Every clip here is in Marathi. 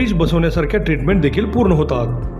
ब्रिज बसवण्यासारख्या ट्रीटमेंट देखील पूर्ण होतात.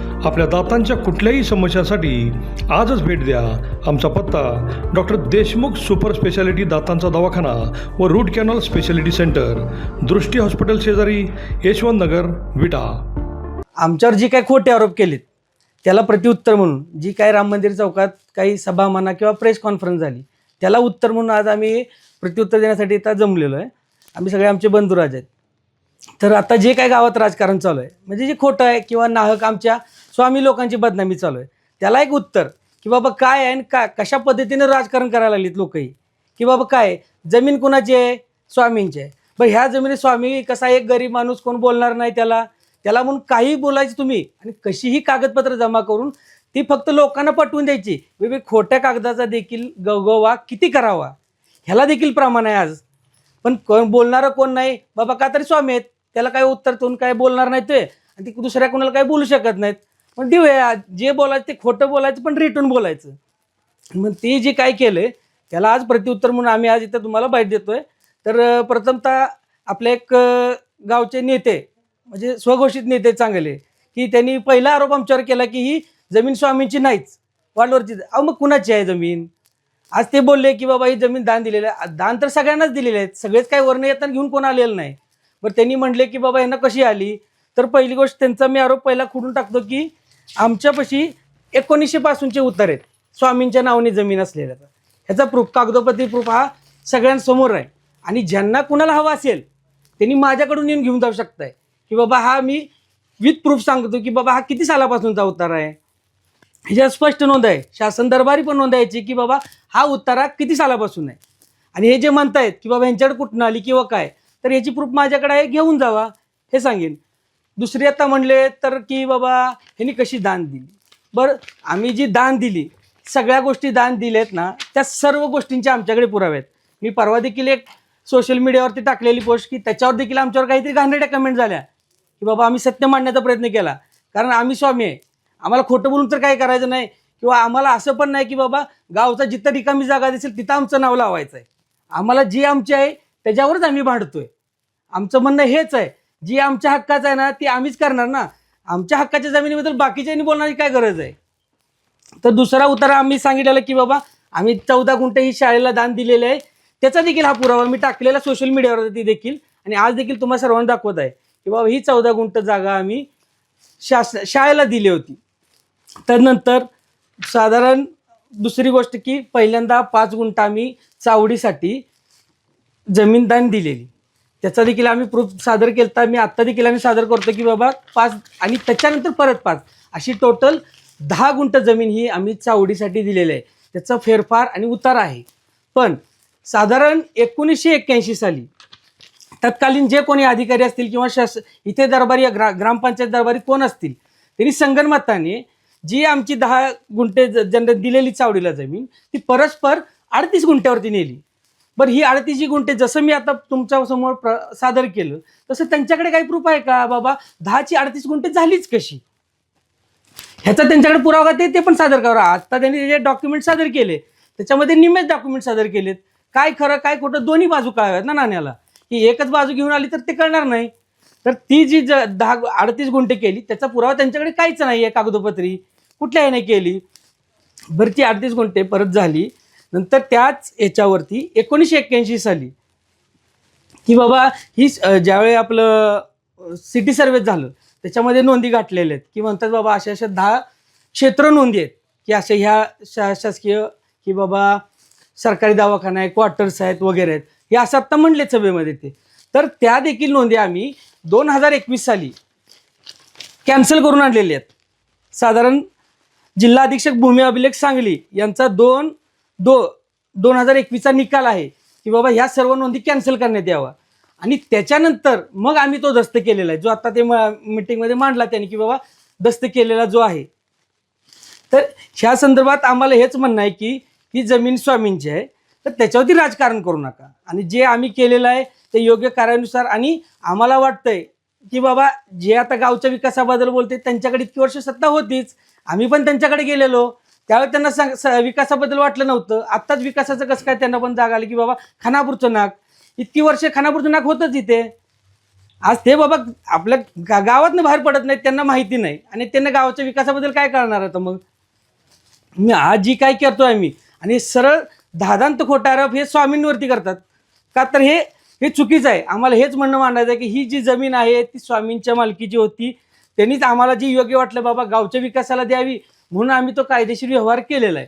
आपल्या दातांच्या कुठल्याही समस्यांसाठी आजच भेट द्या. आमचा पत्ता डॉक्टर देशमुख सुपर स्पेशालिटी दातांचा दवाखाना व root canal speciality centre Drishti hospital शेजारी यशवंत नगर विटा. आमच्यावर जी काही खोटे आरोप केलेत त्याला प्रतिउत्तर म्हणून जी काही राम मंदिर चौकात काही सभा म्हणा किंवा प्रेस कॉन्फरन्स झाली त्याला उत्तर म्हणून आज आम्ही प्रत्युत्तर देण्यासाठी इथं जमलेलो आहे. आम्ही सगळे आमचे बंधुराज आहेत. तर आता जे काही गावात राजकारण चालू आहे म्हणजे जे खोटं आहे किंवा नाहक आमच्या स्वामी लोकांची बदनामी चालू आहे त्याला एक उत्तर की बाबा काय आहे आणि का कशा पद्धतीनं राजकारण करायला लागलीत लोकही? की बाबा काय जमीन कुणाची आहे? स्वामींची आहे. बरं ह्या जमिनी स्वामी कसा एक गरीब माणूस कोण बोलणार नाही त्याला? त्याला म्हणून काही बोलायचं तुम्ही आणि कशीही कागदपत्र जमा करून ती फक्त लोकांना पटवून द्यायची. वेगवेगळ्या खोट्या कागदाचा देखील गवगवा किती करावा? ह्याला देखील प्रमाण आहे आज. पण कोण बोलणारं कोण नाही? बाबा का तरी स्वामी आहेत. त्याला काय उत्तर तोंड काय बोलणार नाही ते. आणि ती दुसऱ्या कोणाला काय बोलू शकत नाहीत. पण देऊया जे बोलायचं ते खोटं बोलायचं पण रिटर्न बोलायचं. मग ते जे काय केलं त्याला आज प्रत्युत्तर म्हणून आम्ही आज इथं तुम्हाला बाईट देतोय. तर प्रथमतः आपले एक गावचे नेते म्हणजे स्वघोषित नेते चांगले की त्यांनी पहिला आरोप आमच्यावर केला की ही जमीन स्वामींची नाहीच. वाडवरची अहो मग कुणाची आहे जमीन? आज ते बोलले की बाबा ही जमीन दान दिलेलं आहे. दान तर सगळ्यांनाच दिलेले आहेत. सगळेच काय वर्ण येताना घेऊन कोण आलेलं नाही. बरं त्यांनी म्हणले की बाबा यांना कशी आली? तर पहिली गोष्ट त्यांचा मी आरोप पहिला खुडून टाकतो की आमच्यापाशी एकोणीसशे पासूनचे उत्तर आहेत. स्वामींच्या नावाने जमीन असलेल्या ह्याचा प्रूफ कागदोपत्री प्रूफ हा सगळ्यांसमोर आहे. आणि ज्यांना कुणाला हवा असेल त्यांनी माझ्याकडून येऊन घेऊन जाऊ शकताय. की बाबा हा मी विथ प्रूफ सांगतो की बाबा हा किती सालापासूनचा उतार आहे? ह्याच्यात स्पष्ट नोंद आहे. शासन दरबारी पण नोंद यायची की बाबा हा उतारा किती सालापासून आहे? आणि हे जे म्हणतायत की बाबा यांच्याकडे कुठनं आली किंवा काय तर याची प्रूफ माझ्याकडे आहे घेऊन जावा हे सांगेन. दुसरी आता म्हणले तर की बाबा ह्यांनी कशी दान दिली? बरं आम्ही जी दान दिली सगळ्या गोष्टी दान दिलेत ना त्या सर्व गोष्टींचे आमच्याकडे पुरावे आहेत. मी परवा देखील एक सोशल मीडियावरती टाकलेली पोस्ट की त्याच्यावर देखील आमच्यावर काहीतरी घाणेरड्या कमेंट झाल्या. की बाबा आम्ही सत्य मांडण्याचा प्रयत्न केला. कारण आम्ही स्वामी आहे. आम्हाला खोटं बोलून तर काही करायचं नाही. किंवा आम्हाला असं पण नाही की बाबा गावचा जिथं रिकामी जागा दिसेल तिथं आमचं नाव लावायचं आहे आम्हाला जी आमची आहे त्याच्यावरच आम्ही भांडतोय. आमचं म्हणणं हेच आहे जी आमच्या हक्काचं आहे ना ती आम्हीच करणार ना. आमच्या हक्काच्या जमिनीबद्दल बाकीच्यांनी बोलण्याची काय गरज आहे? तर दुसरा उतारा आम्ही सांगितलेला की बाबा आम्ही चौदा गुंठे ही शाळेला दान दिलेले आहे. त्याचा देखील हा पुरावा मी टाकलेला सोशल मीडियावरती देखील. आणि आज देखील तुम्हाला सर्वांना दाखवत आहे की बाबा ही चौदा गुंठ जागा आम्ही शास शाळेला दिली होती. त्यानंतर साधारण दुसरी गोष्ट की पहिल्यांदा पाच गुंठ आम्ही चावडीसाठी जमीनदान दिलेली. त्याचा देखील आम्ही प्रूफ सादर केला मी आत्ता देखील आम्ही सादर करतो की बाबा पाच आणि त्याच्यानंतर परत पाच. अशी टोटल दहा गुंठ जमीन ही आम्ही चावडीसाठी दिलेली आहे. त्याचा फेरफार आणि उतार आहे. पण साधारण एकोणीसशे एक्क्याऐंशी साली तत्कालीन जे कोणी अधिकारी असतील किंवा शास इथे दरबारी ग्रा ग्रामपंचायत दरबारी कोण असतील त्यांनी संगणमताने जी आमची दहा गुंठे ज्यांना दिलेली चावडीला जमीन ती परस्पर अडतीस गुंठ्यावरती नेली. बरं ही अडतीस जी गुंठे जसं मी आता तुमच्यासमोर प्र सादर केलं तसं त्यांच्याकडे काही प्रूफ आहे का? बाबा दहाची अडतीस गुंठे झालीच कशी? ह्याचा त्यांच्याकडे पुरावा ते ते पण सादर करा आता त्यांनी जे डॉक्युमेंट सादर केले त्याच्यामध्ये निम्मेच डॉक्युमेंट सादर केलेत. काय खरं काय खोटं दोन्ही बाजू कळाव्यात ना नाण्याला. की एकच बाजू घेऊन आली तर ते कळणार नाही. तर ती जी ज दहा अडतीस गुंठे केली त्याचा पुरावा त्यांच्याकडे काहीच नाही आहे कागदोपत्री. कुठल्या याने केली? बरं ती अडतीस गुंठे परत झाली. नंतर त्याच याच्यावरती एकोणीसशे एक्क्याऐंशी साली की बाबा ही स- ज्यावेळी आपलं सिटी सर्वे झालं त्याच्यामध्ये नोंदी गाठलेल्या आहेत. की म्हणतात बाबा अशा अशा दहा क्षेत्र नोंदी आहेत. की अशा ह्या शा शासकीय की बाबा सरकारी दवाखाना आहे क्वार्टर्स आहेत वगैरे आहेत. हे असं आत्ता म्हणले सभेमध्ये ते. तर त्या देखील नोंदी आम्ही दोन हजार एकवीस साली कॅन्सल करून आणलेल्या आहेत. साधारण जिल्हा अधीक्षक भूमी अभिलेख सांगली यांचा दोन दो दोन हजार एकवीसचा निकाल आहे की बाबा ह्या सर्व नोंदी कॅन्सल करण्यात यावा. आणि त्याच्यानंतर मग आम्ही तो दस्त केलेला आहे. जो आता ते मीटिंगमध्ये मांडला त्यांनी की बाबा दस्त केलेला जो आहे. तर ह्या संदर्भात आम्हाला हेच म्हणणं आहे की ही जमीन स्वामींची आहे. तर त्याच्यावरती राजकारण करू नका. आणि जे आम्ही केलेलं आहे ते योग्य कार्यानुसार आणि आम्हाला वाटतंय की बाबा जे आता गावच्या विकासाबद्दल बोलते त्यांच्याकडे इतकी वर्ष सत्ता होतीच. आम्ही पण त्यांच्याकडे गेलेलो. त्यावेळी त्यांना सांग विकासाबद्दल वाटलं नव्हतं. आत्ताच विकासाचं कसं काय त्यांना पण जाग आली की बाबा खानापूरचं नाक. इतकी वर्ष खानापूरचं नाक होतंच इथे. आज ते बाबा आपल्या गा गावातनं बाहेर पडत नाहीत त्यांना माहिती नाही. आणि त्यांना गावाच्या विकासाबद्दल काय करणार आता मग? मी आज जी काय करतोय आम्ही आणि सरळ धादांत खोटारप हे स्वामींवरती करतात. का तर हे हे चुकीचं आहे. आम्हाला हेच म्हणणं मांडायचं आहे की ही जी जमीन आहे ती स्वामींच्या मालकीची होती. त्यांनीच आम्हाला जी योग्य वाटलं बाबा गावच्या विकासाला द्यावी म्हणून आम्ही तो कायदेशीर व्यवहार केलेला आहे.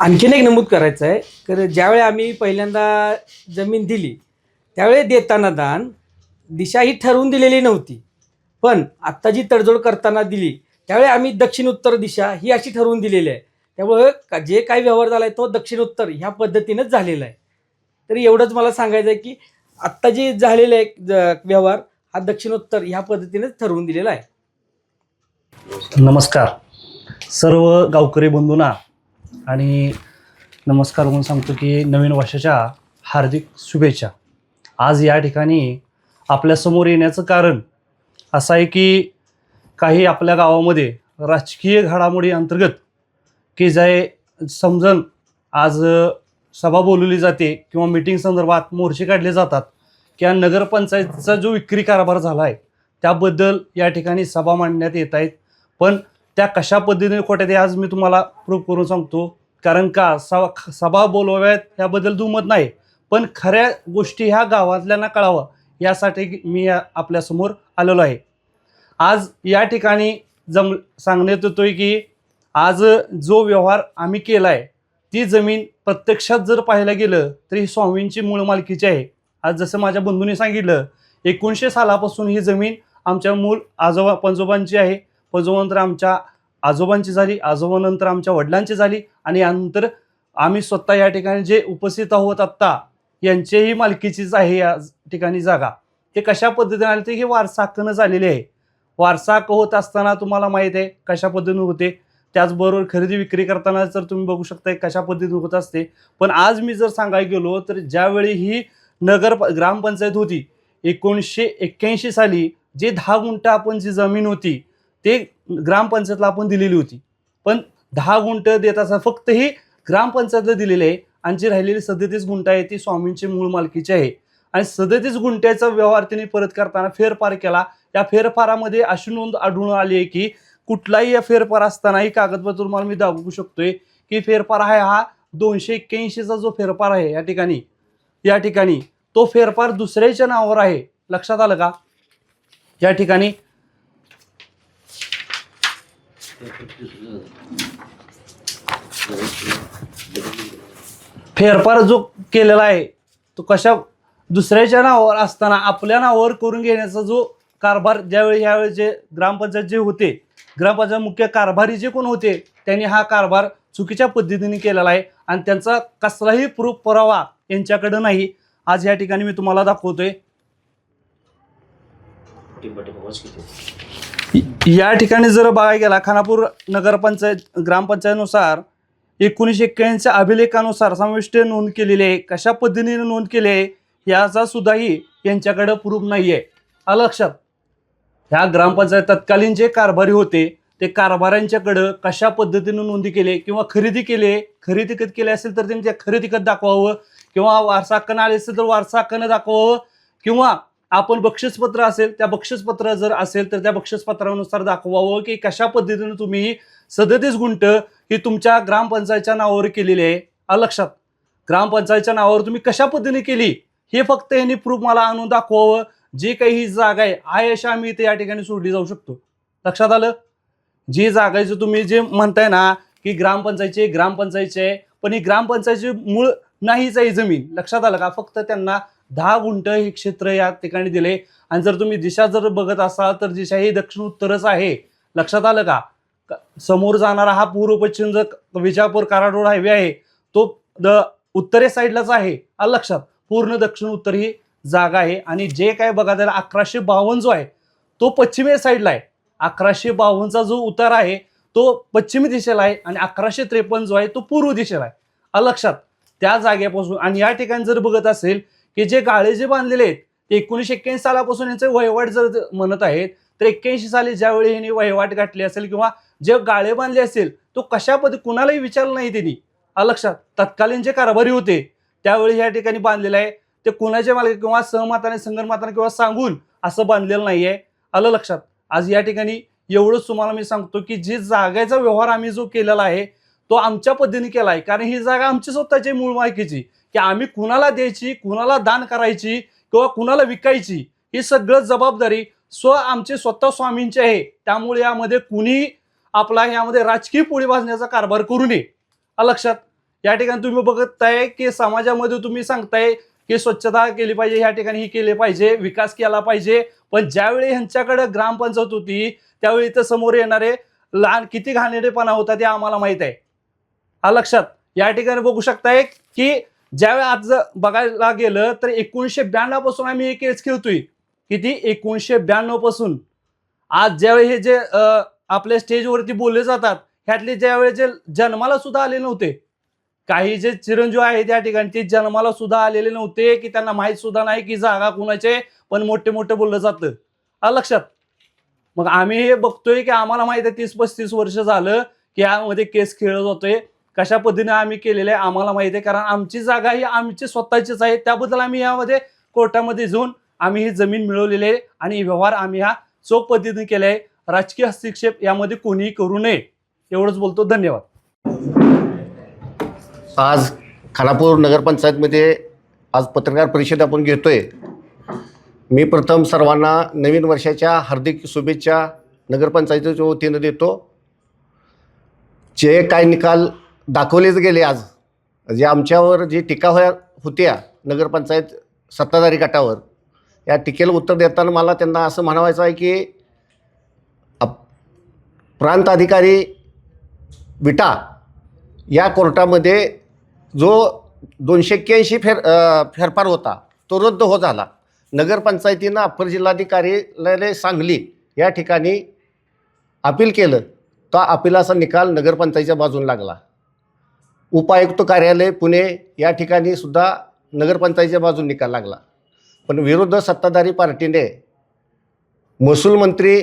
आणखीन एक नमूद करायचं आहे. तर ज्यावेळी आम्ही पहिल्यांदा जमीन दिली त्यावेळी देताना दान दिशा ही ठरवून दिलेली नव्हती. पण आत्ता जी तडजोड करताना दिली त्यावेळी आम्ही दक्षिण उत्तर दिशा ही अशी ठरवून दिलेली आहे. त्यामुळं का- जे काही व्यवहार झाला आहे तो दक्षिण उत्तर ह्या पद्धतीनंच झालेला आहे. तरी एवढंच मला सांगायचं आहे की आत्ता जे झालेलं आहे ज- व्यवहार हा दक्षिणोत्तर ह्या पद्धतीनेच ठरवून दिलेला आहे. नमस्कार. सर्व गावकरी बंधूंना आणि नमस्कार म्हणून सांगतो की नवीन वर्षाच्या हार्दिक शुभेच्छा. आज या ठिकाणी आपल्यासमोर येण्याचं कारण असं आहे की काही आपल्या गावामध्ये राजकीय घडामोडी अंतर्गत की जे समजून आज सभा बोलवली जाते किंवा मीटिंग संदर्भात मोर्चे काढले जातात किंवा नगरपंचायतचा जो विक्री कारभार झाला आहे त्याबद्दल या ठिकाणी सभा मांडण्यात येत आहेत. पण त्या कशा पद्धतीने खोट्या ते आज मी तुम्हाला प्रूफ करून सांगतो. कारण का सभा सभा बोलवाव्यात याबद्दल दुमत नाही पण खऱ्या गोष्टी ह्या गावातल्यांना कळावं यासाठी मी या आपल्यासमोर आलेलो आहे. आज या ठिकाणी जम सांगण्यात येतोय की आज जो व्यवहार आम्ही केला आहे ती जमीन प्रत्यक्षात जर पाहायला गेलं तर ही स्वामींची मूळ मालकीची आहे. आज जसं माझ्या बंधूंनी सांगितलं एकोणीसशे सालापासून ही जमीन आमच्या मूल आजोबा पंजोबांची आहे. पंजोबानंतर आमच्या आजोबांची झाली आजोबानंतर आमच्या वडिलांची झाली आणि यानंतर आम्ही स्वतः या ठिकाणी जे उपस्थित आहोत आत्ता यांचेही मालकीचीच आहे या ठिकाणी जागा. ते कशा पद्धतीने आले ते हे वारसा हक्कनं झालेले आहे. वारसा हक्क होत असताना तुम्हाला माहीत आहे कशा पद्धतीने होते? त्याचबरोबर खरेदी विक्री करताना जर तुम्ही बघू शकता कशा पद्धतीने होत असते. पण आज मी जर सांगायला गेलो तर ज्यावेळी ही नगर ग्रामपंचायत होती एकोणीसशे एक्क्याऐंशी साली जे दहा गुंठ आपण जी जमीन होती ते ग्रामपंचायतला आपण दिलेली होती. पण दहा गुंठ देत असता फक्त ही ग्रामपंचायतला दिलेली आहे आणि जी राहिलेली सदतीस गुंठ आहे ती स्वामींची मूळ मालकीची आहे. आणि सदतीस गुंठ्याचा व्यवहार त्यांनी परत करताना फेरफार केला. या फेरफारामध्ये अशी नोंद आढळून आली आहे की कुठलाही फेरफार असतानाही कागदपत्र तुम्हाला मी दाखवू शकतोय. की फेरफार आहे हा दोनशे एक्क्याऐंशीचा जो फेरफार आहे या ठिकाणी. या ठिकाणी. तो फेरफार दुसऱ्याच्या नावावर आहे. लक्षात आलं का? या ठिकाणी. फेरफार जो केलेला आहे तो कशा दुसऱ्याच्या नावावर असताना आपल्या नावावर करून घेण्याचा जो कारभार ज्यावेळी ह्यावेळी जे ग्रामपंचायत जे होते ग्रामपंचायत मुख्य कारभारी जे कोण होते त्यांनी हा कारभार चुकीच्या पद्धतीने केलेला आहे आणि त्यांचा कसलाही प्रूफ पुरावा यांच्याकडे नाही. आज या ठिकाणी मी तुम्हाला दाखवतोय. या ठिकाणी जर बघायला गेला खानापूर नगरपंचायत ग्रामपंचायतनुसार एकोणीसशे एक्क्याऐंशीच्या अभिलेखानुसार समाविष्ट नोंद केलेली आहे. कशा पद्धतीने नोंद केली आहे याचा सुद्धाही यांच्याकडे प्रूफ नाही आहे आलं लक्षात? ह्या ग्रामपंचायत तत्कालीन जे कारभारी होते ते कारभाऱ्यांच्याकडं कशा पद्धतीनं नोंदी केले किंवा खरेदी केले खरेदी कत केले असेल तर त्यांनी त्या खरेदी कत दाखवावं किंवा वारसा हक्कानं आले असेल तर वारसा हक्कानं दाखवावं किंवा आपण बक्षीसपत्र असेल त्या बक्षीसपत्र जर असेल तर त्या बक्षीसपत्रानुसार दाखवावं की कशा पद्धतीनं तुम्ही सदतीस गुंट ही तुमच्या ग्रामपंचायतच्या नावावर केलेली आहे. लक्षात. ग्रामपंचायतच्या नावावर तुम्ही कशा पद्धतीने केली? हे फक्त यांनी प्रूफ मला आणून दाखवावं. जी काही ही जागा आहे आहे आम्ही इथे या ठिकाणी सोडली जाऊ शकतो. लक्षात आलं? जी जागा आहे, जो तुम्ही जे म्हणताय ना की ग्रामपंचायतची आहे, ग्रामपंचायतची आहे पण ही ग्रामपंचायतची मूळ नाहीच आहे जमीन. लक्षात आलं का? फक्त त्यांना दहा गुंठ हे क्षेत्र या ठिकाणी दिले. आणि जर तुम्ही दिशा जर बघत असाल तर दिशा ही दक्षिण उत्तरच आहे. लक्षात आलं का? समोर जाणारा हा पूर्व पश्चिम जो विजापूर कराड रोड हायवे आहे तो द उत्तरे साईडलाच आहे. आलं लक्षात? पूर्ण दक्षिण उत्तर ही जागा आहे. आणि जे काय बघा त्याला अकराशे बावन्न जो आहे तो पश्चिमे साईडला आहे. अकराशे बावन्नचा जो उतार आहे तो पश्चिमी दिशेला आहे आणि अकराशे त्रेपन्न जो आहे तो पूर्व दिशेला आहे. लक्षात. त्या जागेपासून आणि या ठिकाणी जर बघत असेल की जे गाळे जे बांधलेले आहेत ते एकोणीसशे एक्क्याऐंशी सालापासून यांचे वहिवाट जर म्हणत आहेत तर एक्क्याऐंशी साली ज्यावेळी यांनी वहिवाट गाठली असेल किंवा जे गाळे बांधले असेल तो कशा पद्धती कुणालाही विचारलं नाही त्यांनी. लक्षात. तत्कालीन जे कारभारी होते त्यावेळी या ठिकाणी बांधलेलं आहे. ते कुणाच्या मालकी किंवा सहमताने संगणमताने किंवा सांगून असं बांधलेलं नाही आहे आलं लक्षात? आज या ठिकाणी एवढंच तुम्हाला मी सांगतो की जी जागेचा व्यवहार आम्ही जो केलेला आहे तो आमच्या पद्धतीने केला आहे कारण ही जागा आमची स्वतःची मूळ मालकीची. की आम्ही कुणाला द्यायची कुणाला दान करायची किंवा कुणाला विकायची ही सगळं जबाबदारी स्व आमचे स्वतः स्वामींची आहे. त्यामुळे यामध्ये कुणी आपला यामध्ये राजकीय पोळी भाजण्याचा कारभार करू नये. लक्षात? या ठिकाणी तुम्ही बघताय की समाजामध्ये तुम्ही सांगताय की स्वच्छता केली पाहिजे या ठिकाणी ही केली पाहिजे विकास केला पाहिजे. पण ज्यावेळी ह्यांच्याकडे ग्रामपंचायत होती त्यावेळी इथं समोर येणारे लहान किती घाणेरेपणा होता ते आम्हाला माहीत आहे. हा लक्षात. या ठिकाणी बघू शकताय की ज्यावेळी आज जर बघायला गेलं तर एकोणीसशे ब्याण्णवपासून आम्ही हे केस खेळतोय. किती? एकोणीसशे ब्याण्णवपासून. आज ज्यावेळी हे जे आपल्या स्टेजवरती बोलले जातात ह्यातले ज्यावेळी जे जन्माला सुद्धा आले नव्हते काही जे चिरंजीव आहेत त्या ठिकाणी ते जन्माला सुद्धा आलेले नव्हते की त्यांना माहीत सुद्धा नाही की जागा कुणाचे पण मोठे मोठे बोललं जातं. हा लक्षात? मग आम्ही हे बघतोय की आम्हाला माहीत आहे तीस पस्तीस वर्ष झालं की यामध्ये केस खेळत जातोय कशा पद्धतीने आम्ही केलेलं आहे आम्हाला माहिती आहे. कारण आमची जागा ही आमची स्वतःचीच आहे. त्याबद्दल आम्ही यामध्ये कोर्टामध्ये जाऊन आम्ही ही जमीन मिळवलेली आहे आणि व्यवहार आम्ही हा चोख पद्धतीने केला आहे राजकीय हस्तक्षेप यामध्ये कोणीही करू नये. एवढंच बोलतो. धन्यवाद. आज खानापूर नगरपंचायतमध्ये आज पत्रकार परिषद आपण घेतो आहे मी प्रथम सर्वांना नवीन वर्षाच्या हार्दिक शुभेच्छा नगरपंचायतीच्या वतीनं देतो. जे काय निकाल दाखवलेच गेले आज जे आमच्यावर जी टीका होया होत्या नगरपंचायत सत्ताधारी गटावर या टीकेला उत्तर देताना मला त्यांना असं म्हणावायचं आहे की अप- प्रांत अधिकारी विटा या कोर्टामध्ये जो दोनशे एक्क्याऐंशी फेर अ, फेरफार होता तो रद्द हो झाला. नगरपंचायतीनं अप्पर जिल्हाधिकारी सांगली या ठिकाणी अपील केलं. तर अपिलाचा निकाल नगरपंचायतीच्या बाजून लागला. उपायुक्त कार्यालय पुणे या ठिकाणी सुद्धा नगरपंचायतीच्या बाजून निकाल लागला. पण विरुद्ध सत्ताधारी पार्टीने महसूल मंत्री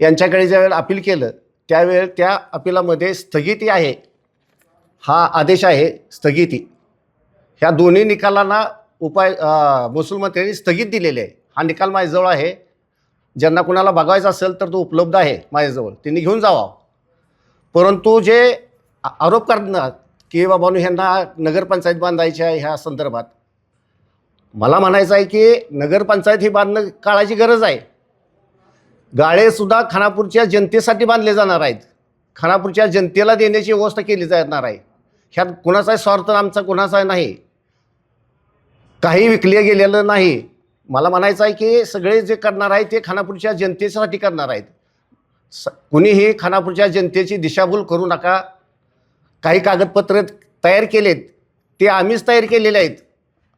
यांच्याकडे ज्यावेळेला अपील केलं त्यावेळेला त्या अपिलामध्ये स्थगिती आहे. हा आदेश आहे स्थगिती. ह्या दोन्ही निकालांना उपाय अ, महसूल मंत्र्यांनी स्थगित दिलेले आहे. हा निकाल माझ्याजवळ आहे. ज्यांना कुणाला बघायचा असेल तर तो उपलब्ध आहे माझ्याजवळ. त्यांनी घेऊन जावा. परंतु जे आरोप करणार की बाबानू ह्यांना नगरपंचायत बांधायची आहे ह्या संदर्भात मला म्हणायचं आहे की नगरपंचायत ही बांधणं काळाची गरज आहे. गाळेसुद्धा खानापूरच्या जनतेसाठी बांधले जाणार आहेत. खानापूरच्या जनतेला देण्याची व्यवस्था केली जाणार आहे. ह्यात कुणाचाही स्वार्थ आमचा कुणाचा नाही. काही विकले गेलेलं नाही. मला म्हणायचं आहे की सगळे जे करणार आहे ते खानापूरच्या जनतेसाठी करणार आहेत. स कुणीही खानापूरच्या जनतेची दिशाभूल करू नका. काही कागदपत्र तयार केलेत ते आम्हीच तयार केलेले आहेत.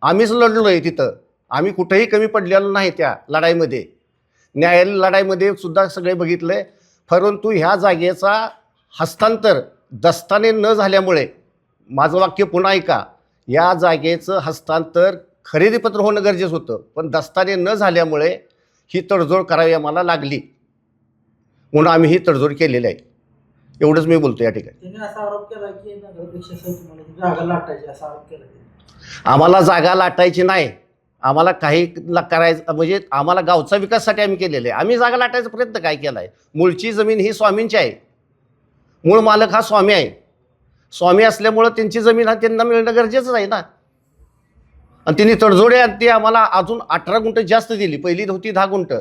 आम्हीच लढलो आहे तिथं. आम्ही कुठंही कमी पडलेलो नाही त्या लढाईमध्ये. न्यायालय लढाईमध्ये सुद्धा सगळे बघितलं आहे परंतु ह्या जागेचा हस्तांतर दस्ताने न झाल्यामुळे माझं वाक्य पुन्हा ऐका. या जागेचं हस्तांतर खरेदीपत्र होणं गरजेचं होतं. पण दस्ताने न झाल्यामुळे ही तडजोड करावी आम्हाला लागली. म्हणून आम्ही ही तडजोड केलेली आहे. एवढंच मी बोलतो या ठिकाणी. आम्हाला जागा लाटायची नाही. आम्हाला काही करायचं म्हणजे आम्हाला गावचा विकासासाठी आम्ही केलेले आहे. आम्ही जागा लाटायचा प्रयत्न काय केला आहे मूळची जमीन ही स्वामींची आहे. मूळ मालक हा स्वामी आहे. स्वामी असल्यामुळं त्यांची जमीन हा त्यांना मिळणं गरजेचंच आहे ना. आणि त्यांनी तडजोडे आणि ती आम्हाला अजून अठरा गुंट जास्त दिली. पहिली होती दहा गुंट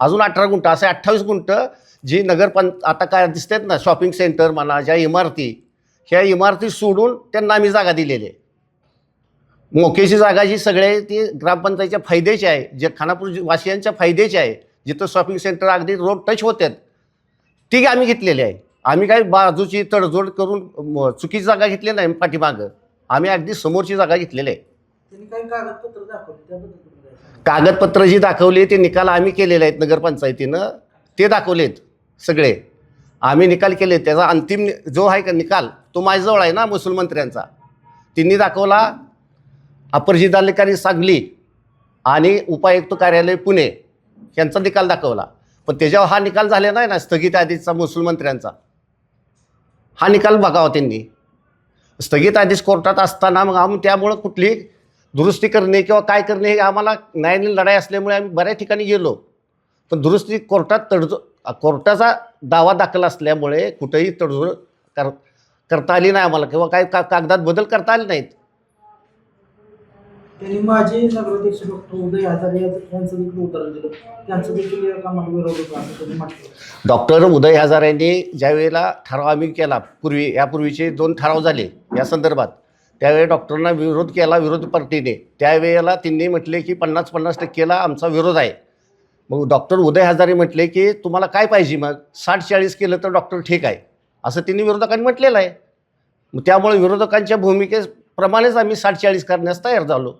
अजून अठरा गुंट असे अठ्ठावीस गुंट जी नगरपं आता काय दिसत आहेत ना शॉपिंग सेंटर म्हणा ज्या इमारती ह्या इमारती सोडून त्यांना आम्ही जागा दिलेली आहे. मोकेची जागा जी सगळे ती ग्रामपंचायतीच्या फायद्याची आहे जे खानापूर जि- वासियांच्या फायद्याची आहे जिथं शॉपिंग सेंटर अगदी रोड टच होतात ती आम्ही घेतलेली आहे. आम्ही काही बाजूची तडजोड करून चुकीची जागा घेतली नाही पाठीमागं. आम्ही अगदी समोरची जागा घेतलेली आहे. कागदपत्र काय जी दाखवली ते निकाल आम्ही केलेले आहेत नगरपंचायतीनं. ते दाखवलेत सगळे. आम्ही निकाल केले त्याचा अंतिम जो आहे का निकाल तो माझ्याजवळ आहे ना महसूल मंत्र्यांचा. त्यांनी दाखवला अपर जिल्हाधिकारी सांगली आणि उपायुक्त कार्यालय पुणे यांचा निकाल दाखवला. पण त्याच्यावर हा निकाल झाला नाही ना स्थगित आदेशचा महसूल मंत्र्यांचा. हा निकाल बघावा त्यांनी. स्थगित आदेश कोर्टात असताना मग आम्ही त्यामुळं कुठली दुरुस्ती करणे किंवा काय करणे हे आम्हाला न्यायालयीन लढाई असल्यामुळे आम्ही बऱ्याच ठिकाणी गेलो. पण दुरुस्ती कोर्टात तडजो कोर्टाचा दावा दाखल असल्यामुळे कुठेही तडजोड कर करता आली नाही आम्हाला किंवा काय का कागदात बदल करता आले नाहीत. त्यांनी माजी नगराध्यक्ष डॉक्टर उदय हजारे यांचं देखील उदाहरण दिलं. त्यांचं देखील या कामाला विरोध होता असं त्यांनी म्हटलं. डॉक्टर उदय हजार यांनी ज्यावेळेला ठराव आम्ही केला पूर्वी यापूर्वीचे दोन ठराव झाले या संदर्भात. त्यावेळी डॉक्टरांना विरोध केला विरोध पार्टीने. त्यावेळेला त्यांनी म्हटले की पन्नास पन्नास टक्केला आमचा विरोध आहे. मग डॉक्टर उदय हजारे म्हटले की तुम्हाला काय पाहिजे मग? साठ चाळीस केलं तर डॉक्टर ठीक आहे. असं त्यांनी विरोधकांनी म्हटलेलं आहे. मग त्यामुळे विरोधकांच्या भूमिकेप्रमाणेच आम्ही साठ चाळीस करण्यास तयार झालो.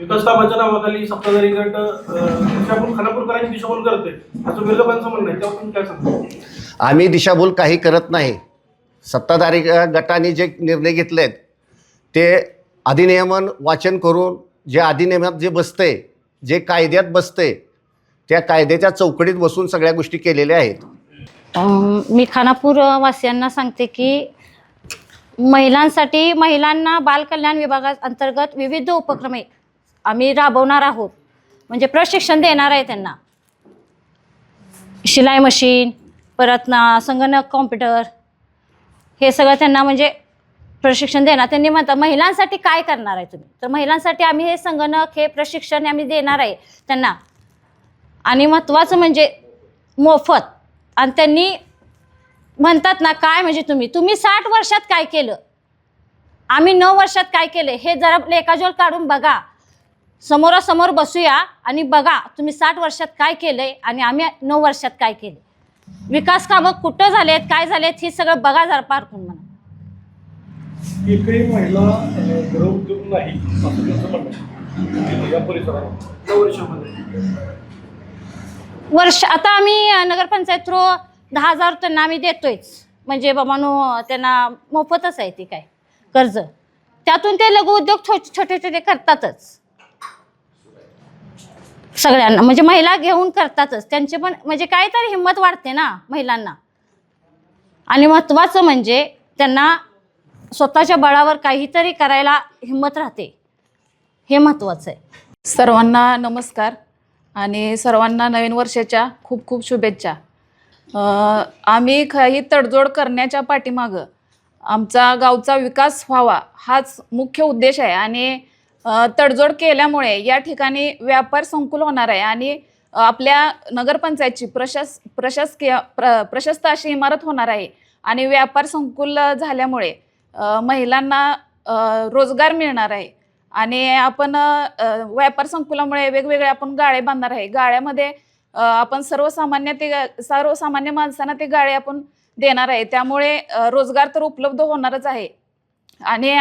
विकास साहेबांच्या नावाखाली सत्ताधारी गट दिशाभूल खानापूरकरांची दिशाभूल करते असं विरोधकांचं म्हणणं आहे. त्यावर काय सांगता? आम्ही दिशाभूल काही करत नाही. सत्ताधारी गटाने जे निर्णय घेतले आहेत ते अधिनियमन वाचन करून जे अधिनियमात जे बसतंय जे कायद्यात बसतंय त्या कायद्याच्या चौकटीत बसून सगळ्या गोष्टी केलेल्या आहेत. मी खानापूर वासियांना सांगते की महिलांसाठी महिलांना बालकल्याण विभागाअंतर्गत विविध उपक्रम. आम्ही राबवणार आहोत. म्हणजे प्रशिक्षण देणार आहे त्यांना. शिलाई मशीन परत ना संगणक कॉम्प्युटर हे सगळं त्यांना म्हणजे प्रशिक्षण देणार. त्यांनी म्हणतात महिलांसाठी काय करणार आहे तुम्ही? तर महिलांसाठी आम्ही हे संगणक हे प्रशिक्षण आम्ही देणार आहे त्यांना. आणि महत्त्वाचं म्हणजे मोफत. आणि त्यांनी म्हणतात ना काय म्हणजे तुम्ही? तुम्ही साठ वर्षात काय केलं? आम्ही नऊ वर्षात काय केलं? हे जरा लेखाजोल काढून बघा. समोरासमोर बसूया आणि बघा तुम्ही साठ वर्षात काय केलंय आणि आम्ही नऊ वर्षात काय केले विकास कामं कुठं झालेत काय झालेत हे सगळं बघा जरा पारखून म्हणा एकही महिला गृहउद्योग नाही असं त्यांचं म्हणणं आहे. या परिसरात. वर्षामध्ये. वर्ष आता आम्ही अ, नगरपंचायत थ्रू दहा हजार त्यांना आम्ही देतोयच. म्हणजे बाबांनो त्यांना मोफतच आहे ती काय कर्ज. त्यातून ते लघु उद्योग छो- छोटे छोटे करतातच. सगळ्यांना. म्हणजे महिला घेऊन करतातच. त्यांचे पण म्हणजे काहीतरी हिंमत वाढते ना महिलांना. आणि महत्त्वाचं म्हणजे त्यांना स्वतःच्या बळावर काहीतरी करायला हिंमत राहते. हे महत्त्वाचं आहे सर्वांना नमस्कार आणि सर्वांना नवीन वर्षाच्या खूप खूप शुभेच्छा. अ, आम्ही काही तडजोड करण्याच्या पाठीमागं आमचा गावचा विकास व्हावा हाच मुख्य उद्देश आहे. आणि तडजोड केल्यामुळे या ठिकाणी व्यापार संकुल होणार आहे आणि आपल्या नगरपंचायतची प्रशास प्रशासकीय प्र प्रशस्त अशी इमारत होणार आहे आणि व्यापार संकुल झाल्यामुळे महिलांना रोजगार मिळणार आहे. आणि आपण व्यापार संकुलामुळे वेगवेगळे आपण गाळे बांधणार आहे. गाळ्यामध्ये आपण सर्वसामान्य ते सर्वसामान्य माणसांना ते गाळे आपण देणार आहे. त्यामुळे रोजगार तर उपलब्ध होणारच आहे. आणि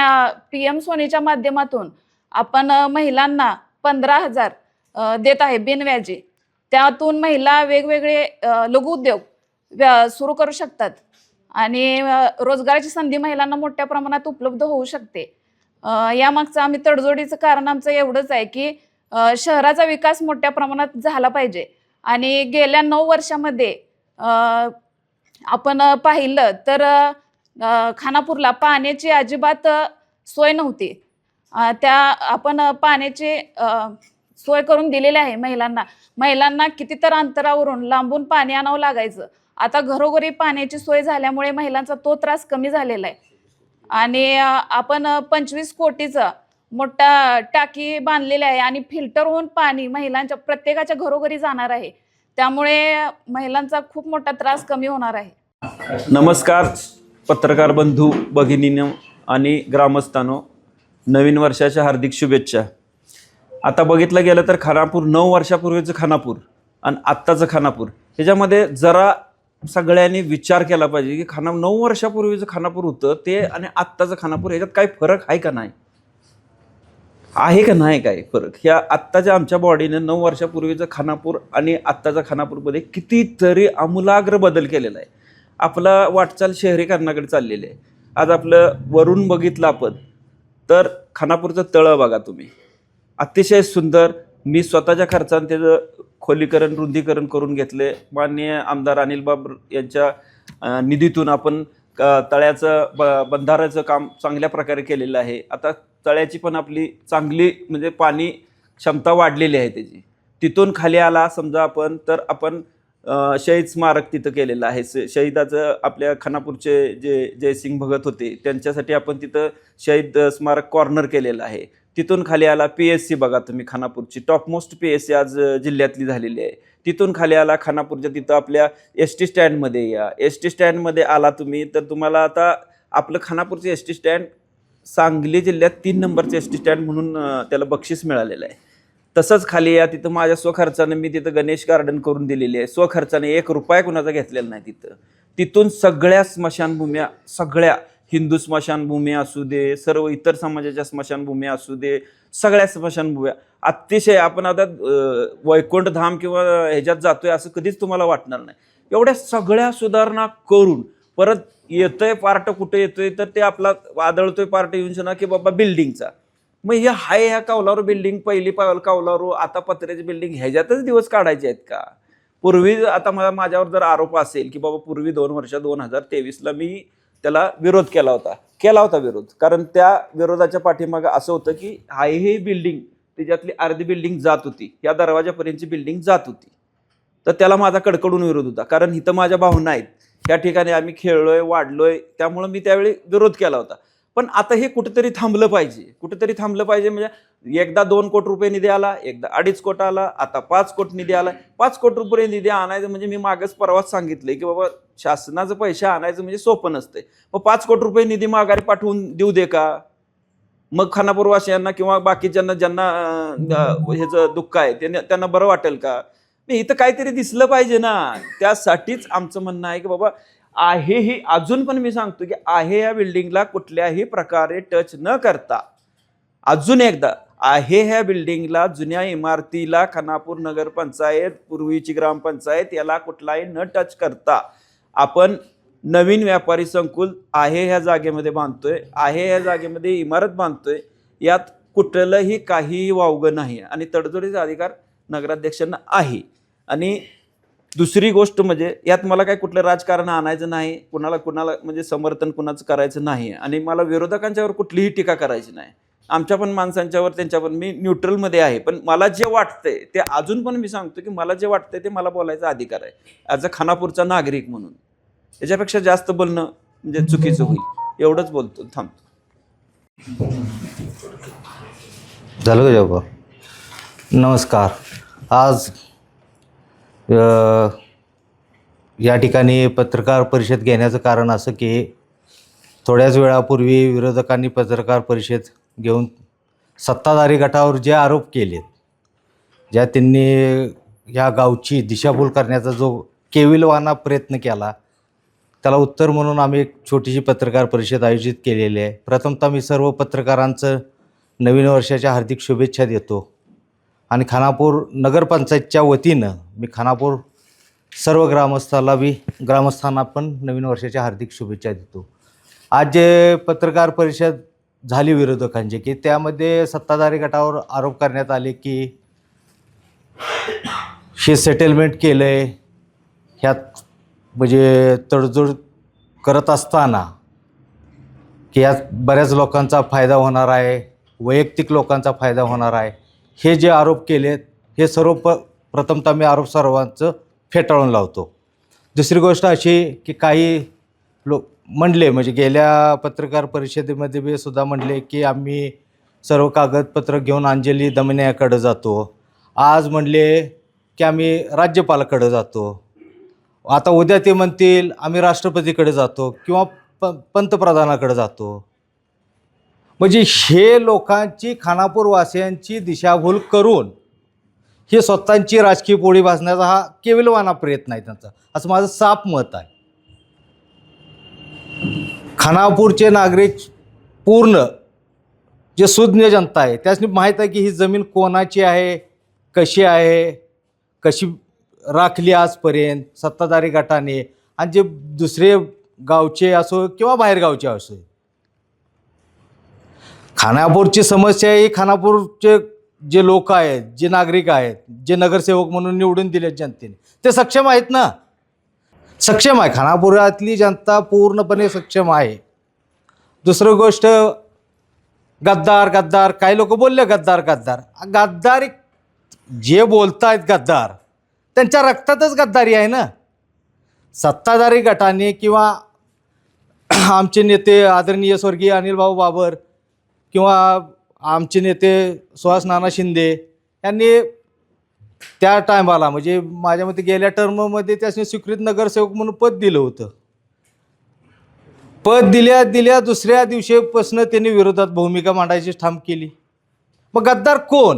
पी एम सोनीच्या माध्यमातून आपण महिलांना पंधरा हजार देत आहे बिनव्याजी. त्यातून महिला वेगवेगळे लघुउद्योग व्या सुरू करू शकतात. आणि रोजगाराची संधी महिलांना मोठ्या प्रमाणात उपलब्ध होऊ शकते. यामागचं आम्ही तडजोडीचं कारण आमचं एवढंच आहे की शहराचा विकास मोठ्या प्रमाणात झाला पाहिजे. आणि गेल्या नऊ वर्षामध्ये आपण पाहिलं तर खानापूरला पाण्याची अजिबात सोय नव्हती. त्या आपण पाण्याचे पाण्याची सोय करून दिलेली आहे महिलांना. महिलांना कितीतर अंतरावरून लांबून पाणी आणावं लागायचं. आता घरोघरी पाण्याची सोय झाल्यामुळे महिलांचा तो त्रास कमी झालेला आहे. आणि आपण पंचवीस कोटीचं मोठा टाकी बांधलेली आहे आणि फिल्टर होऊन पाणी महिलांच्या प्रत्येकाच्या घरोघरी जाणार आहे. त्यामुळे महिलांचा खूप मोठा त्रास कमी होणार आहे. नमस्कार पत्रकार बंधू भगिनी आणि ग्रामस्थानो. नवीन वर्षाच्या हार्दिक शुभेच्छा. आता बघितलं गेलं तर खानापूर नऊ वर्षापूर्वीचं खानापूर आणि आत्ताचं खानापूर. ह्याच्यामध्ये जरा सगळ्यांनी विचार केला पाहिजे की खाना नऊ वर्षापूर्वीचं खानापूर होतं ते आणि आत्ताचं खानापूर ह्याच्यात काही फरक आहे का नाही? आहे का नाही काय फरक? ह्या आत्ताच्या आमच्या बॉडीने नऊ वर्षापूर्वीचं खानापूर आणि आत्ताच्या खानापूरमध्ये कितीतरी आमूलाग्र बदल केलेला आहे. आपला वाटचाल शहरीकरणाकडे चाललेली आहे. आज आपलं वरून बघितलं आपण तर खानापूरचं तळं बघा तुम्ही. अतिशय सुंदर मी स्वतःच्या खर्चाने त्याचं खोलीकरण रुंदीकरण करून घेतले. माननीय आमदार अनिल बाब यांच्या निधीतून आपण तळ्याचं ब बंधाऱ्याचं काम चांगल्या प्रकारे केलेलं आहे. आता तळ्याची पण आपली चांगली म्हणजे पाणी क्षमता वाढलेली आहे त्याची. तिथून खाली आला समजा आपण तर आपण शहीद स्मारक तिथं केलेलं आहे. स शहीदाचं आपल्या खानापूरचे जे जयसिंग भगत होते त्यांच्यासाठी आपण तिथं शहीद स्मारक कॉर्नर केलेलं आहे. तिथून खाली आला पी एस सी बघा तुम्ही खानापूरची. टॉपमोस्ट पी एस सी आज जिल्ह्यातली झालेली आहे. तिथून खाली आला खानापूरच्या तिथं आपल्या एस टी स्टँडमध्ये या. एस टी स्टँडमध्ये आला तुम्ही तर तुम्हाला आता आपलं खानापूरचं एस टी स्टँड सांगली जिल्ह्यात तीन नंबरचं एस टी स्टँड म्हणून त्याला बक्षीस मिळालेलं आहे. तसंच खाली या तिथं माझ्या स्वखर्चानं मी तिथं गणेश गार्डन करून दिलेली आहे. स्वखर्चाने एक रुपया कुणाचा घेतलेला नाही तिथं. तिथून सगळ्या स्मशानभूम्या सगळ्या हिंदू स्मशानभूमी असू दे सर्व इतर समाजाच्या स्मशानभूमी असू दे सगळ्या स्मशानभूम्या. अतिशय आपण आता अं, वैकुंठ धाम किंवा ह्याच्यात जातोय असं कधीच तुम्हाला वाटणार नाही. एवढ्या सगळ्या सुधारणा करून परत येतोय पार्ट कुठे येतोय तर ते आपला वादळतोय पार्ट येऊन शना की बाबा बिल्डिंगचा मग हे हाय ह्या कौलारू बिल्डिंग पहिली पावल कौलारू आता पत्र्याची बिल्डिंग ह्याच्यातच दिवस काढायचे आहेत का? पूर्वी आता मला माझ्यावर जर आरोप असेल की बाबा पूर्वी दोन वर्ष दोन हजार तेवीसला मी त्याला विरोध केला होता. केला होता विरोध. कारण त्या विरोधाच्या पाठीमागं असं होतं की हाय हे बिल्डिंग त्याच्यातली अर्धी बिल्डिंग जात होती. या दरवाजापर्यंतची बिल्डिंग जात होती. तर त्याला माझा कडकडून विरोध होता. कारण इथं माझ्या भावना आहेत. या ठिकाणी आम्ही खेळलोय वाढलोय त्यामुळं मी त्यावेळी विरोध केला होता. पण आता हे कुठेतरी थांबलं पाहिजे. कुठेतरी थांबलं पाहिजे म्हणजे एकदा दोन कोटी रुपये निधी आला एकदा अडीच कोट आला आता पाच कोट निधी आला. पाच कोटी रुपये निधी आणायचं म्हणजे मी मागच परवाच सांगितलं की बाबा शासनाचं पैसे आणायचं म्हणजे सोपं नसते मग पाच कोटी रुपये निधी माघारी पाठवून देऊ दे का? मग खानापूरवासियांना किंवा बाकीच्यांना ज्यांना ह्याचं दुःख आहे त्यांना त्यांना बरं वाटेल का? नाही इथं काहीतरी दिसलं पाहिजे ना. त्यासाठीच आमचं म्हणणं आहे की बाबा आहे ही अजून पण मी सांगतो की आहे या बिल्डिंगला कुठल्याही प्रकारे टच न करता. अजून एकदा आहे ह्या बिल्डिंगला जुन्या इमारतीला खानापूर नगरपंचायत पूर्वीची ग्रामपंचायत याला कुठलाही न टच करता आपण नवीन व्यापारी संकुल आहे ह्या जागेमध्ये बांधतोय आहे ह्या जागेमध्ये इमारत बांधतोय यात कुठलंही काहीही वावगं नाही आणि तडजोडीचा अधिकार नगराध्यक्षांना आहे. आणि दुसरी गोष्ट म्हणजे यात मला काय कुठलं राजकारण आणायचं नाही कुणाला कुणाला म्हणजे समर्थन कुणाचं करायचं नाही आणि मला विरोधकांच्यावर कुठलीही टीका करायची नाही. आमच्या पण माणसांच्यावर त्यांच्या पण मी न्यूट्रलमध्ये आहे पण मला जे वाटतंय ते अजून पण मी सांगतो की मला जे वाटतंय ते मला बोलायचा अधिकार आहे. ॲज अ खानापूरचा नागरिक म्हणून. याच्यापेक्षा जास्त बोलणं म्हणजे चुकीचं होईल. एवढंच बोलतो. थांबतो झालं का जेव्हा नमस्कार. आज या ठिकाणी पत्रकार परिषद घेण्याचं कारण असं की थोड्याच वेळापूर्वी विरोधकांनी पत्रकार परिषद घेऊन सत्ताधारी गटावर जे आरोप केलेत ज्या त्यांनी ह्या गावची दिशाभूल करण्याचा जो केविलवाना प्रयत्न केला त्याला उत्तर म्हणून आम्ही एक छोटीशी पत्रकार परिषद आयोजित केलेली आहे. प्रथमतः मी सर्व पत्रकारांचं नवीन वर्षाच्या हार्दिक शुभेच्छा देतो. आणि खानापूर नगरपंचायतच्या वतीनं मी खानापूर सर्व ग्रामस्थाला बी ग्रामस्थांना पण नवीन वर्षाच्या हार्दिक शुभेच्छा देतो. आज जे पत्रकार परिषद झाली विरोधकांची की त्यामध्ये सत्ताधारी गटावर आरोप करण्यात आले की हे सेटलमेंट केलं आहे ह्यात म्हणजे तडजोड करत असताना की यात बऱ्याच लोकांचा फायदा होणार आहे वैयक्तिक लोकांचा फायदा होणार आहे. हे जे आरोप केलेत हे सर्व प प्रथमतः मी आरोप सर्वांचं फेटाळून लावतो. दुसरी गोष्ट अशी की काही लोक म्हणले म्हणजे गेल्या पत्रकार परिषदेमध्ये बी सुद्धा म्हणले की आम्ही सर्व कागदपत्र घेऊन अंजली दमन्याकडं जातो. आज म्हणले की आम्ही राज्यपालाकडं जातो. आता उद्या ते म्हणतील आम्ही राष्ट्रपतीकडे जातो किंवा प पंतप्रधानाकडे जातो. म्हणजे हे लोकांची खानापूरवासियांची दिशाभूल करून हे स्वतःची राजकीय पोळी भाजण्याचा हा केविलवाना प्रयत्न आहे त्यांचा. असं माझं साफ मत आहे. खानापूरचे नागरिक पूर्ण जे सुज्ञ जनता आहे त्यासनी माहीत आहे की ही जमीन कोणाची आहे कशी आहे कशी राखली आजपर्यंत सत्ताधारी गटाने आणि जे दुसरे गावचे असो किंवा बाहेरगावचे असो खानापूरची समस्या ही खानापूरचे जे लोक आहेत जे नागरिक आहेत जे नगरसेवक म्हणून निवडून दिले जनतेने ते सक्षम आहेत ना? सक्षम आहे. खानापुरातली जनता पूर्णपणे सक्षम आहे. दुसरं गोष्ट गद्दार गद्दार काही लोक बोलले गद्दार गद्दार. गद्दार जे बोलतायत गद्दार त्यांच्या रक्तातच गद्दारी आहे ना? सत्ताधारी गटाने किंवा आमचे नेते आदरणीय स्वर्गीय अनिल भाऊ बाबर किंवा आमचे नेते सुहास नाना शिंदे यांनी त्या टायमाला म्हणजे माझ्या मते गेल्या टर्ममध्ये त्यासनी स्वीकृत नगरसेवक म्हणून पद दिलं होतं. पद दिल्या दिल्या दुसऱ्या दिवशीपासून त्यांनी विरोधात भूमिका मांडायची ठाम केली. मग गद्दार कोण?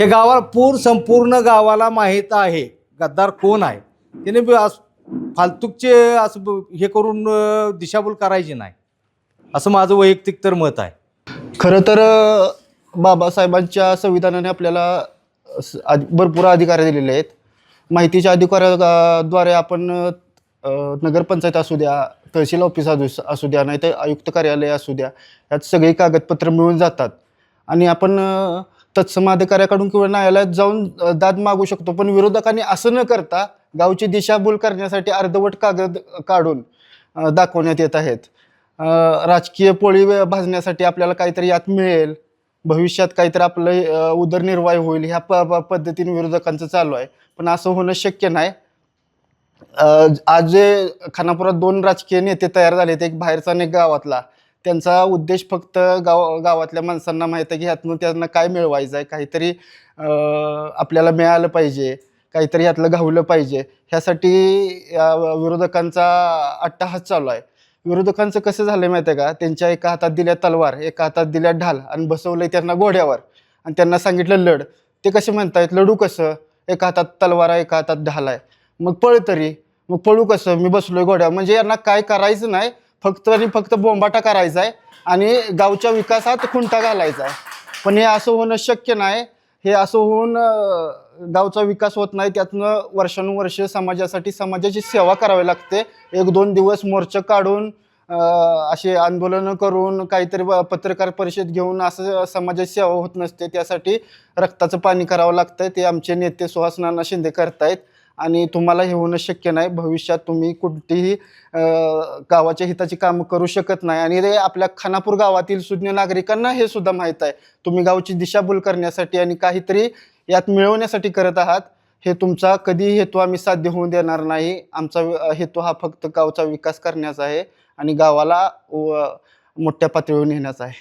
हे गावाला पूर संपूर्ण गावाला माहीत आहे. गद्दार कोण आहे? त्याने बी अस फालतूकचे असं हे करून दिशाभूल करायची नाही. असं माझं वैयक्तिक तर मत आहे. खरं तर अ, बाबासाहेबांच्या संविधानाने आपल्याला स- आध- भरपूर अधिकार दिलेले आहेत. माहितीच्या अधिकाराद्वारे आपण अ, नगरपंचायत असू द्या तहसील ऑफिस असू असू द्या नाही तर आयुक्त कार्यालय असू द्या यात सगळी कागदपत्र मिळून जातात. आणि आपण अ, तत्सम अधिकाऱ्याकडून किंवा न्यायालयात जाऊन अ, दाद मागू शकतो पण विरोधकांनी असं न करता गावची दिशाभूल करण्यासाठी अर्धवट कागद काढून अ, दाखवण्यात येत आहेत. राजकीय पोळी भाजण्यासाठी आपल्याला काहीतरी यात मिळेल. भविष्यात काहीतरी आपलं उदरनिर्वाह होईल. ह्या प प- पद्धतीने विरोधकांचं चालू आहे. पण असं होणं शक्य नाही. आज जे खानापुरात दोन राजकीय नेते तयार झालेत एक बाहेरचा आणि एक गावातला. त्यांचा उद्देश फक्त गाव गावातल्या माणसांना माहीत आहे की ह्यातनं त्यांना काय मिळवायचं आहे काहीतरी आपल्याला मिळालं पाहिजे. काहीतरी ह्यातलं घावलं पाहिजे. ह्यासाठी विरोधकांचा अट्टाहास चालू आहे. विरोधकांचं कसं झालं माहिती आहे का? त्यांच्या एका हातात दिल्या तलवार एका हातात दिल्या ढाल आणि बसवलंय त्यांना घोड्यावर. आणि त्यांना सांगितलं लढ. ते कसे म्हणतायत लढू कसं? एका हातात तलवार आहे एका हातात ढाल आहे. मग पळ तरी. मग पळू कसं? मी बसलोय घोड्यावर. म्हणजे यांना काय करायचं नाही फक्त आणि फक्त बोंबाटा करायचा आहे आणि गावच्या विकासात खुंटा घालायचा आहे. पण हे असं होणं शक्य नाही. हे असं होऊन गावचा विकास होत नाही त्यातनं वर्षानुवर्ष समाजासाठी समाजाची सेवा करावी लागते. एक दोन दिवस मोर्चा काढून असे आंदोलनं करून काहीतरी पत्रकार परिषद घेऊन असं समाजाची सेवा होत नसते. त्यासाठी रक्ताचं पाणी करावं लागतं ते आमचे नेते सुहास नाना शिंदे करतायत. आणि तुम्हाला हे होणं शक्य नाही. भविष्यात तुम्ही कोणतीही गावाच्या हिताची कामं करू शकत नाही. आणि ते आपल्या खानापूर गावातील सुज्ञ नागरिकांना हे सुद्धा माहीत आहे. तुम्ही गावची दिशाभूल करण्यासाठी आणि काहीतरी यात मिळवण्यासाठी करत आहात. हे तुमचा कधी हेतू आम्ही साध्य होऊन देणार नाही. आमचा हेतू हा फक्त गावचा विकास करण्याचा आहे आणि गावाला व- मोठ्या पातळीवर नेण्याचा आहे.